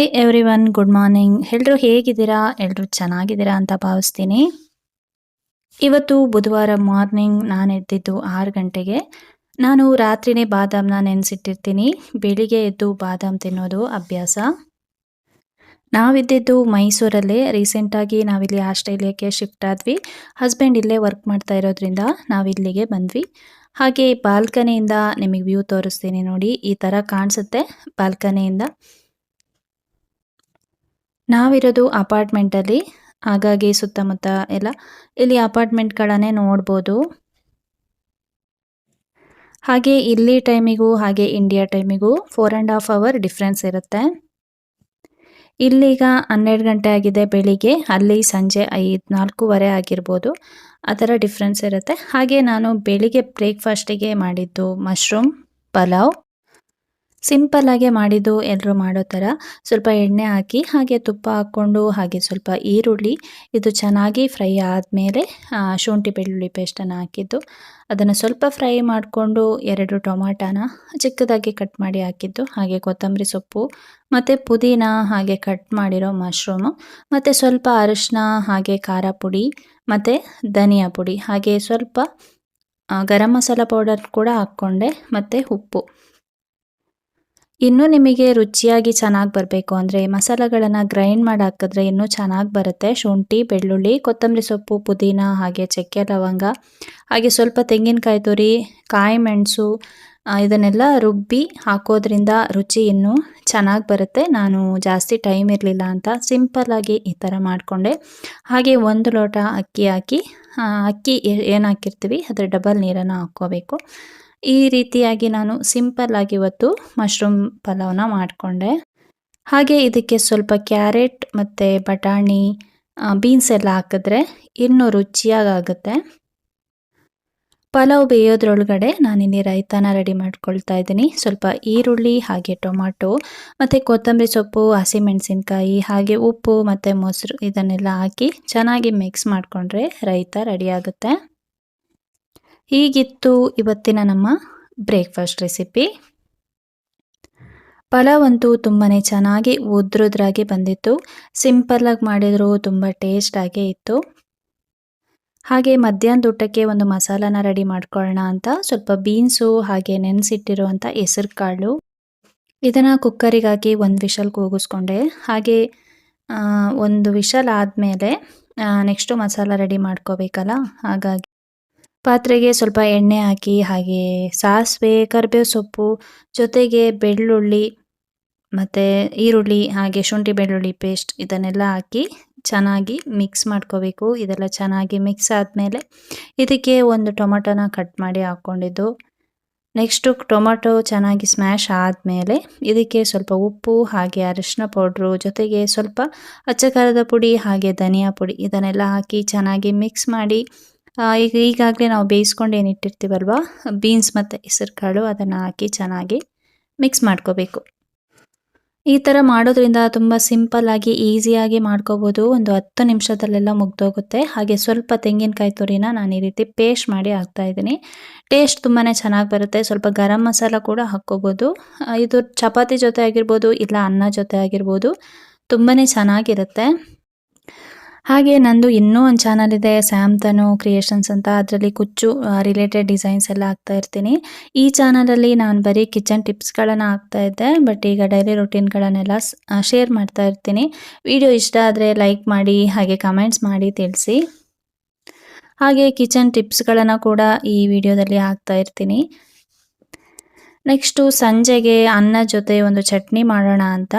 Hi everyone good morning ಎಲ್ಲರೂ ಹೇಗಿದ್ದೀರಾ? ಎಲ್ಲರೂ ಚೆನ್ನಾಗಿದ್ದೀರಾ ಅಂತ ಭಾವಿಸ್ತೀನಿ. ಇವತ್ತು ಬುಧವಾರ ಮಾರ್ನಿಂಗ್ ನಾನು ಎದ್ದಿದ್ದು ಆರು ಗಂಟೆಗೆ. ನಾನು ರಾತ್ರಿನೇ ಬಾದಾಮನ್ನ ನೆನೆಸಿಟ್ಟಿರ್ತೀನಿ. ಬೆಳಿಗ್ಗೆ ಎದ್ದು ಬಾದಾಮ್ ತಿನ್ನೋದು ಅಭ್ಯಾಸ. ನಾವಿದ್ದಿದ್ದು ಮೈಸೂರಲ್ಲೇ. ರೀಸೆಂಟಾಗಿ ನಾವಿಲ್ಲಿ ಆಸ್ಟ್ರೇಲಿಯಾಕ್ಕೆ ಶಿಫ್ಟ್ ಆದ್ವಿ. ಹಸ್ಬೆಂಡ್ ಇಲ್ಲೇ ವರ್ಕ್ ಮಾಡ್ತಾ ಇರೋದ್ರಿಂದ ನಾವಿಲ್ಲಿಗೆ ಬಂದ್ವಿ. ಹಾಗೆ ಬಾಲ್ಕನಿಯಿಂದ ನಿಮಗೆ ವ್ಯೂ ತೋರಿಸ್ತೀನಿ ನೋಡಿ. ಈ ಥರ ಕಾಣಿಸುತ್ತೆ ಬಾಲ್ಕನಿಯಿಂದ ನಾವಿರೋದು ಅಪಾರ್ಟ್ಮೆಂಟಲ್ಲಿ, ಹಾಗಾಗಿ ಸುತ್ತಮುತ್ತ ಎಲ್ಲ. ಇಲ್ಲಿ ಅಪಾರ್ಟ್ಮೆಂಟ್ಗಳನ್ನೇ ನೋಡ್ಬೋದು. ಹಾಗೆ ಇಲ್ಲಿ ಟೈಮಿಗೂ, ಹಾಗೆ India ಟೈಮಿಗೂ four and half hour difference ಇರುತ್ತೆ. ಇಲ್ಲಿಗ ಹನ್ನೆರಡು ಗಂಟೆ ಆಗಿದೆ ಬೆಳಿಗ್ಗೆ, ಅಲ್ಲಿ ಸಂಜೆ ಐದು, ನಾಲ್ಕೂವರೆ ಆಗಿರ್ಬೋದು. ಆ ಥರ ಡಿಫ್ರೆನ್ಸ್ ಇರುತ್ತೆ. ಹಾಗೆ ನಾನು ಬೆಳಿಗ್ಗೆ ಬ್ರೇಕ್ಫಾಸ್ಟಿಗೆ ಮಾಡಿದ್ದು ಮಶ್ರೂಮ್ ಪಲಾವ್. ಸಿಂಪಲ್ ಆಗಿ ಮಾಡಿದ್ದು ಎಲ್ಲರೂ ಮಾಡೋ ಥರ ಸ್ವಲ್ಪ ಎಣ್ಣೆ ಹಾಕಿ, ಹಾಗೆ ತುಪ್ಪ ಹಾಕ್ಕೊಂಡು, ಹಾಗೆ ಸ್ವಲ್ಪ ಈರುಳ್ಳಿ, ಇದು ಚೆನ್ನಾಗಿ ಫ್ರೈ ಆದಮೇಲೆ ಶುಂಠಿ ಬೆಳ್ಳುಳ್ಳಿ ಪೇಸ್ಟನ್ನು ಹಾಕಿದ್ದು. ಅದನ್ನು ಸ್ವಲ್ಪ ಫ್ರೈ ಮಾಡಿಕೊಂಡು ಎರಡು ಟೊಮಾಟಾನ ಚಿಕ್ಕದಾಗಿ ಕಟ್ ಮಾಡಿ ಹಾಕಿದ್ದು. ಹಾಗೆ ಕೊತ್ತಂಬರಿ ಸೊಪ್ಪು, ಮತ್ತು ಪುದೀನ, ಹಾಗೆ ಕಟ್ ಮಾಡಿರೋ ಮಶ್ರೂಮು, ಮತ್ತು ಸ್ವಲ್ಪ ಅರಿಶಿನ ಹಾಗೆ ಖಾರ ಪುಡಿ, ಮತ್ತು ಧನಿಯಾ ಪುಡಿ, ಹಾಗೆ ಸ್ವಲ್ಪ ಗರಂ ಮಸಾಲ ಪೌಡರ್ ಕೂಡ ಹಾಕ್ಕೊಂಡೆ, ಮತ್ತು ಉಪ್ಪು. ಇನ್ನೂ ನಿಮಗೆ ರುಚಿಯಾಗಿ ಚೆನ್ನಾಗಿ ಬರಬೇಕು. ಅಂದರೆ ಮಸಾಲೆಗಳನ್ನು ಗ್ರೈಂಡ್ ಮಾಡಿ ಹಾಕಿದ್ರೆ ಇನ್ನೂ ಚೆನ್ನಾಗಿ ಬರುತ್ತೆ. ಶುಂಠಿ, ಬೆಳ್ಳುಳ್ಳಿ, ಕೊತ್ತಂಬರಿ ಸೊಪ್ಪು, ಪುದೀನ, ಹಾಗೆ ಚಕ್ಕೆ, ಲವಂಗ, ಹಾಗೆ ಸ್ವಲ್ಪ ತೆಂಗಿನಕಾಯಿ ತುರಿ, ಕಾಯಿ ಮೆಣಸು ಇದನ್ನೆಲ್ಲ ರುಬ್ಬಿ ಹಾಕೋದ್ರಿಂದ ರುಚಿ ಇನ್ನೂ ಚೆನ್ನಾಗಿ ಬರುತ್ತೆ. ನಾನು ಜಾಸ್ತಿ ಟೈಮ್ ಇರಲಿಲ್ಲ ಅಂತ ಸಿಂಪಲ್ಲಾಗಿ ಈ ಥರ ಮಾಡಿಕೊಂಡೆ. ಹಾಗೆ ಒಂದು ಲೋಟ ಅಕ್ಕಿ ಹಾಕಿ ಅಕ್ಕಿ ಏನು ಹಾಕಿರ್ತೀವಿ? ಅದರ ಡಬಲ್ ನೀರನ್ನು ಹಾಕ್ಕೋಬೇಕು. ಈ ರೀತಿಯಾಗಿ ನಾನು ಸಿಂಪಲ್ ಆಗಿ ಇವತ್ತು ಮಶ್ರೂಮ್ ಪಲಾವ್ನ ಮಾಡಿಕೊಂಡೆ. ಹಾಗೆ ಇದಕ್ಕೆ ಸ್ವಲ್ಪ ಕ್ಯಾರೆಟ್ ಮತ್ತು ಬಟಾಣಿ ಬೀನ್ಸ್ ಎಲ್ಲ ಹಾಕಿದ್ರೆ ಇನ್ನೂ ರುಚಿಯಾಗುತ್ತೆ ಪಲಾವ್ ಬೇಯೋದ್ರೊಳಗಡೆ ನಾನಿಲ್ಲಿ ರೈತನ ರೆಡಿ ಮಾಡ್ಕೊಳ್ತಾ ಇದ್ದೀನಿ. ಸ್ವಲ್ಪ ಈರುಳ್ಳಿ, ಹಾಗೆ ಟೊಮಾಟೊ, ಮತ್ತು ಕೊತ್ತಂಬರಿ ಸೊಪ್ಪು, ಹಸಿಮೆಣಸಿನ್ಕಾಯಿ, ಹಾಗೆ ಉಪ್ಪು ಮತ್ತು ಮೊಸರು ಇದನ್ನೆಲ್ಲ ಹಾಕಿ ಚೆನ್ನಾಗಿ ಮಿಕ್ಸ್ ಮಾಡಿಕೊಂಡ್ರೆ ರೈತ ರೆಡಿ ಆಗುತ್ತೆ. ಹೀಗಿತ್ತು ಇವತ್ತಿನ ನಮ್ಮ ಬ್ರೇಕ್ಫಾಸ್ಟ್ ರೆಸಿಪಿ ಪಲಾವ್ ಅಂತೂ ತುಂಬಾ ಚೆನ್ನಾಗಿ ಉದ್ರುದ್ರಾಗಿ ಬಂದಿತ್ತು. ಸಿಂಪಲ್ಲಾಗಿ ಮಾಡಿದ್ರು ತುಂಬ ಟೇಸ್ಟಾಗೇ ಇತ್ತು. ಹಾಗೆ ಮಧ್ಯಾಹ್ನದ ಊಟಕ್ಕೆ ಒಂದು ಮಸಾಲಾನ ರೆಡಿ ಮಾಡ್ಕೊಳ್ಳೋಣ ಅಂತ, ಸ್ವಲ್ಪ ಬೀನ್ಸು ಹಾಗೆ ನೆನೆಸಿಟ್ಟಿರುವಂಥ ಹೆಸರು ಕಾಳು ಇದನ್ನು ಕುಕ್ಕರಿಗಾಗಿ ಒಂದು ವಿಷಲ್ ಕೂಗಿಸ್ಕೊಂಡೆ ಹಾಗೆ ಒಂದು ವಿಷಲ್ ಆದಮೇಲೆ ನೆಕ್ಸ್ಟು ಮಸಾಲ ರೆಡಿ ಮಾಡ್ಕೋಬೇಕಲ್ಲ, ಹಾಗಾಗಿ. ಪಾತ್ರೆಗೆ ಸ್ವಲ್ಪ ಎಣ್ಣೆ ಹಾಕಿ, ಹಾಗೆ ಸಾಸಿವೆ, ಕರಿಬೇವು ಸೊಪ್ಪು, ಜೊತೆಗೆ ಬೆಳ್ಳುಳ್ಳಿ ಮತ್ತು ಈರುಳ್ಳಿ, ಹಾಗೆ ಶುಂಠಿ ಬೆಳ್ಳುಳ್ಳಿ ಪೇಸ್ಟ್ ಇದನ್ನೆಲ್ಲ ಹಾಕಿ ಚೆನ್ನಾಗಿ ಮಿಕ್ಸ್ ಮಾಡ್ಕೋಬೇಕು. ಇದೆಲ್ಲ ಚೆನ್ನಾಗಿ ಮಿಕ್ಸ್ ಆದಮೇಲೆ ಇದಕ್ಕೆ ಒಂದು ಟೊಮೊಟೊನ ಕಟ್ ಮಾಡಿ ಹಾಕ್ಕೊಂಡಿದ್ದು. ನೆಕ್ಸ್ಟು ಟೊಮೊಟೊ ಚೆನ್ನಾಗಿ ಸ್ಮ್ಯಾಶ್ ಆದಮೇಲೆ ಇದಕ್ಕೆ ಸ್ವಲ್ಪ ಉಪ್ಪು, ಹಾಗೆ ಅರಿಶಿನ ಪೌಡ್ರು, ಜೊತೆಗೆ ಸ್ವಲ್ಪ ಅಚ್ಚ ಪುಡಿ, ಹಾಗೆ ಧನಿಯಾ ಪುಡಿ ಇದನ್ನೆಲ್ಲ ಹಾಕಿ ಚೆನ್ನಾಗಿ ಮಿಕ್ಸ್ ಮಾಡಿ ಈಗ ಈಗಾಗಲೇ ನಾವು ಬೇಯಿಸ್ಕೊಂಡು ಏನು ಇಟ್ಟಿರ್ತೀವಲ್ವ? ಬೀನ್ಸ್ ಮತ್ತು ಹೆಸರು ಕಾಳು ಅದನ್ನು ಹಾಕಿ ಚೆನ್ನಾಗಿ ಮಿಕ್ಸ್ ಮಾಡ್ಕೋಬೇಕು. ಈ ಥರ ಮಾಡೋದ್ರಿಂದ ತುಂಬ ಸಿಂಪಲ್ಲಾಗಿ ಈಸಿಯಾಗಿ ಮಾಡ್ಕೋಬೋದು. ಒಂದು ಹತ್ತು ನಿಮಿಷದಲ್ಲೆಲ್ಲ ಮುಗ್ದೋಗುತ್ತೆ. ಹಾಗೆ ಸ್ವಲ್ಪ ತೆಂಗಿನಕಾಯಿ ತುರಿನ ನಾನು ಈ ರೀತಿ ಪೇಸ್ಟ್ ಮಾಡಿ ಹಾಕ್ತಾಯಿದ್ದೀನಿ ಟೇಸ್ಟ್ ತುಂಬಾ ಚೆನ್ನಾಗಿ ಬರುತ್ತೆ. ಸ್ವಲ್ಪ ಗರಂ ಮಸಾಲ ಕೂಡ ಹಾಕ್ಕೋಬೋದು. ಇದು ಚಪಾತಿ ಜೊತೆ ಆಗಿರ್ಬೋದು, ಇಲ್ಲ ಅನ್ನ ಜೊತೆ ಆಗಿರ್ಬೋದು ತುಂಬಾ ಚೆನ್ನಾಗಿರುತ್ತೆ. ಹಾಗೆ ನಂದು ಇನ್ನೂ ಒಂದು ಚಾನಲ್ ಇದೆ ಸ್ಯಾಮ್ತನು ಕ್ರಿಯೇಷನ್ಸ್ ಅಂತ. ಅದರಲ್ಲಿ ಕುಚ್ಚು ರಿಲೇಟೆಡ್ ಡಿಸೈನ್ಸ್ ಎಲ್ಲ ಹಾಕ್ತಾ ಇರ್ತೀನಿ. ಈ ಚಾನಲಲ್ಲಿ ನಾನು ಬರೀ ಕಿಚನ್ ಟಿಪ್ಸ್ಗಳನ್ನು ಹಾಕ್ತಾ ಇದ್ದೆ ಬಟ್ ಈಗ ಡೈಲಿ ರೊಟೀನ್ಗಳನ್ನೆಲ್ಲ ಶೇರ್ ಮಾಡ್ತಾ ಇರ್ತೀನಿ. ವಿಡಿಯೋ ಇಷ್ಟ ಆದರೆ ಲೈಕ್ ಮಾಡಿ, ಹಾಗೆ ಕಮೆಂಟ್ಸ್ ಮಾಡಿ ತಿಳಿಸಿ. ಹಾಗೆ ಕಿಚನ್ ಟಿಪ್ಸ್ಗಳನ್ನು ಕೂಡ ಈ ವಿಡಿಯೋದಲ್ಲಿ ಹಾಕ್ತಾ ಇರ್ತೀನಿ. ನೆಕ್ಸ್ಟು ಸಂಜೆಗೆ ಅನ್ನ ಜೊತೆ ಒಂದು ಚಟ್ನಿ ಮಾಡೋಣ ಅಂತ.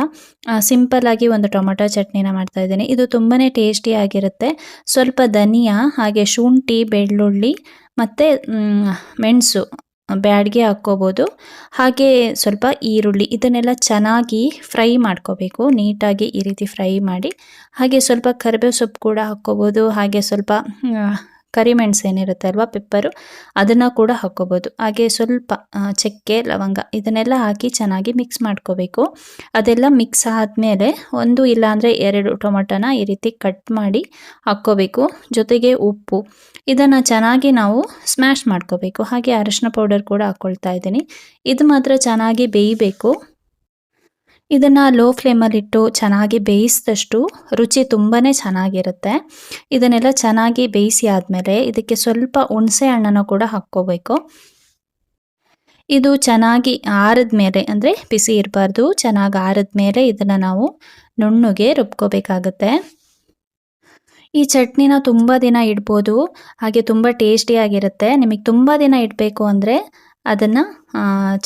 ಸಿಂಪಲ್ಲಾಗಿ ಒಂದು ಟೊಮೆಟೊ ಚಟ್ನಿನ ಮಾಡ್ತಾ ಇದ್ದೀನಿ. ಇದು ತುಂಬಾ ಟೇಸ್ಟಿಯಾಗಿರುತ್ತೆ ಸ್ವಲ್ಪ ಧನಿಯಾ, ಹಾಗೆ ಶುಂಠಿ, ಬೆಳ್ಳುಳ್ಳಿ, ಮತ್ತು ಮೆಣಸು ಬ್ಯಾಡ್ಗೆ ಹಾಕ್ಕೋಬೋದು. ಹಾಗೆ ಸ್ವಲ್ಪ ಈರುಳ್ಳಿ, ಇದನ್ನೆಲ್ಲ ಚೆನ್ನಾಗಿ ಫ್ರೈ ಮಾಡ್ಕೋಬೇಕು. ನೀಟಾಗಿ ಈ ರೀತಿ ಫ್ರೈ ಮಾಡಿ. ಹಾಗೆ ಸ್ವಲ್ಪ ಕರಿಬೇವು ಸೊಪ್ಪು ಕೂಡ ಹಾಕ್ಕೋಬೋದು. ಹಾಗೆ ಸ್ವಲ್ಪ ಕರಿಮೆಣಸು ಏನಿರುತ್ತೆ ಅಲ್ವಾ ಪೆಪ್ಪರು ಅದನ್ನು ಕೂಡ ಹಾಕ್ಕೋಬೋದು. ಹಾಗೆ ಸ್ವಲ್ಪ ಚಕ್ಕೆ, ಲವಂಗ ಇದನ್ನೆಲ್ಲ ಹಾಕಿ ಚೆನ್ನಾಗಿ ಮಿಕ್ಸ್ ಮಾಡ್ಕೋಬೇಕು. ಅದೆಲ್ಲ ಮಿಕ್ಸ್ ಆದಮೇಲೆ ಒಂದು ಇಲ್ಲಾಂದರೆ ಎರಡು ಟೊಮೊಟೊನ ಈ ರೀತಿ ಕಟ್ ಮಾಡಿ ಹಾಕ್ಕೋಬೇಕು. ಜೊತೆಗೆ ಉಪ್ಪು, ಇದನ್ನು ಚೆನ್ನಾಗಿ ನಾವು ಸ್ಮ್ಯಾಶ್ ಮಾಡ್ಕೋಬೇಕು. ಹಾಗೆ ಅರಶಿನ ಪೌಡರ್ ಕೂಡ ಹಾಕ್ಕೊಳ್ತಾ ಇದ್ದೀನಿ. ಇದು ಮಾತ್ರ ಚೆನ್ನಾಗಿ ಬೇಯಬೇಕು. ಇದನ್ನು ಲೋ ಫ್ಲೇಮಲ್ಲಿಟ್ಟು ಚೆನ್ನಾಗಿ ಬೇಯಿಸಿದಷ್ಟು ರುಚಿ ತುಂಬಾ ಚೆನ್ನಾಗಿರುತ್ತೆ. ಇದನ್ನೆಲ್ಲ ಚೆನ್ನಾಗಿ ಬೇಯಿಸಿ ಆದಮೇಲೆ ಇದಕ್ಕೆ ಸ್ವಲ್ಪ ಹುಣಸೆ ಹಣ್ಣನ್ನು ಕೂಡ ಹಾಕ್ಕೋಬೇಕು. ಇದು ಚೆನ್ನಾಗಿ ಆರಿದ ಮೇಲೆ, ಅಂದರೆ ಬಿಸಿ ಇರಬಾರ್ದು, ಚೆನ್ನಾಗಿ ಆರಿದ ಮೇಲೆ ಇದನ್ನು ನಾವು ನುಣ್ಣುಗೆ ರುಬ್ಕೋಬೇಕಾಗತ್ತೆ. ಈ ಚಟ್ನಿನ ತುಂಬ ದಿನ ಇಡ್ಬೋದು, ಹಾಗೆ ತುಂಬ ಟೇಸ್ಟಿಯಾಗಿರುತ್ತೆ ನಿಮಗೆ ತುಂಬ ದಿನ ಇಡಬೇಕು ಅಂದರೆ ಅದನ್ನು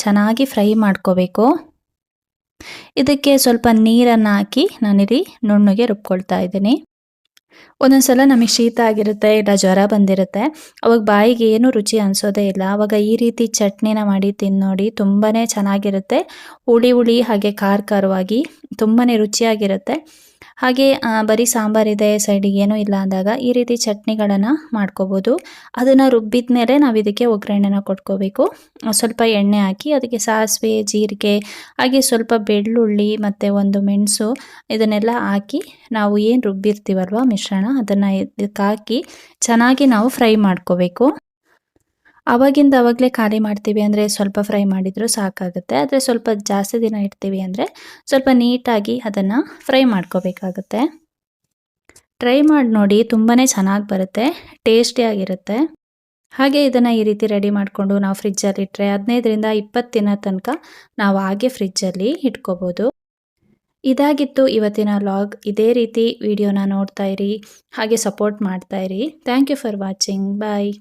ಚೆನ್ನಾಗಿ ಫ್ರೈ ಮಾಡ್ಕೋಬೇಕು. ಇದಕ್ಕೆ ಸ್ವಲ್ಪ ನೀರನ್ನು ಹಾಕಿ ನಾನಿಲ್ಲಿ ನುಣ್ಣಗೆ ರುಬ್ಕೊಳ್ತಾ ಇದ್ದೀನಿ. ಒಂದೊಂದ್ಸಲ ನಮಗೆ ಶೀತ ಆಗಿರುತ್ತೆ, ಇಲ್ಲ ಜ್ವರ ಬಂದಿರುತ್ತೆ, ಅವಾಗ ಬಾಯಿಗೆ ಏನು ರುಚಿ ಅನಿಸೋದೇ ಇಲ್ಲ. ಅವಾಗ ಈ ರೀತಿ ಚಟ್ನಿನ ಮಾಡಿ ತಿಂದು ನೋಡಿ ತುಂಬಾ ಚೆನ್ನಾಗಿರುತ್ತೆ. ಹುಳಿ ಹುಳಿ ಹಾಗೆ ಖಾರ ಖಾರವಾಗಿ ತುಂಬಾ ರುಚಿಯಾಗಿರುತ್ತೆ. ಹಾಗೆ ಬರೀ ಸಾಂಬಾರಿದೆ ಸೈಡಿಗೆ ಏನೂ ಇಲ್ಲ ಅಂದಾಗ ಈ ರೀತಿ ಚಟ್ನಿಗಳನ್ನು ಮಾಡ್ಕೋಬೋದು. ಅದನ್ನು ರುಬ್ಬಿದ ಮೇಲೆ ನಾವು ಇದಕ್ಕೆ ಒಗ್ಗರಣೆನ ಕೊಟ್ಕೋಬೇಕು. ಸ್ವಲ್ಪ ಎಣ್ಣೆ ಹಾಕಿ ಅದಕ್ಕೆ ಸಾಸಿವೆ, ಜೀರಿಗೆ, ಹಾಗೆ ಸ್ವಲ್ಪ ಬೆಳ್ಳುಳ್ಳಿ ಮತ್ತು ಒಂದು ಮೆಣಸು ಇದನ್ನೆಲ್ಲ ಹಾಕಿ ನಾವು ಏನು ರುಬ್ಬಿರ್ತೀವಲ್ವ ಮಿಶ್ರಣ, ಅದನ್ನು ಇದಕ್ಕೆ ಹಾಕಿ ಚೆನ್ನಾಗಿ ನಾವು ಫ್ರೈ ಮಾಡ್ಕೋಬೇಕು. ಅವಾಗಿಂದ ಅವಾಗಲೇ ಖಾಲಿ ಮಾಡ್ತೀವಿ ಅಂದರೆ ಸ್ವಲ್ಪ ಫ್ರೈ ಮಾಡಿದರೂ ಸಾಕಾಗುತ್ತೆ. ಆದರೆ ಸ್ವಲ್ಪ ಜಾಸ್ತಿ ದಿನ ಇಡ್ತೀವಿ ಅಂದರೆ ಸ್ವಲ್ಪ ನೀಟಾಗಿ ಅದನ್ನು ಫ್ರೈ ಮಾಡ್ಕೋಬೇಕಾಗುತ್ತೆ. ಟ್ರೈ ಮಾಡಿ ನೋಡಿ ತುಂಬಾ ಚೆನ್ನಾಗಿ ಬರುತ್ತೆ ಟೇಸ್ಟಿಯಾಗಿರುತ್ತೆ ಹಾಗೆ ಇದನ್ನು ಈ ರೀತಿ ರೆಡಿ ಮಾಡಿಕೊಂಡು ನಾವು ಫ್ರಿಜ್ಜಲ್ಲಿ ಇಟ್ಟರೆ ಹದಿನೈದರಿಂದ ಇಪ್ಪತ್ತು ದಿನ ತನಕ ನಾವು ಹಾಗೆ ಫ್ರಿಜ್ಜಲ್ಲಿ ಇಟ್ಕೋಬೋದು. ಇದಾಗಿತ್ತು ಇವತ್ತಿನ ಲಾಗ್ ಇದೇ ರೀತಿ ವಿಡಿಯೋನ ನೋಡ್ತಾ ಇರಿ, ಹಾಗೆ ಸಪೋರ್ಟ್ ಮಾಡ್ತಾ ಇರಿ. Thank you for watching. Bye.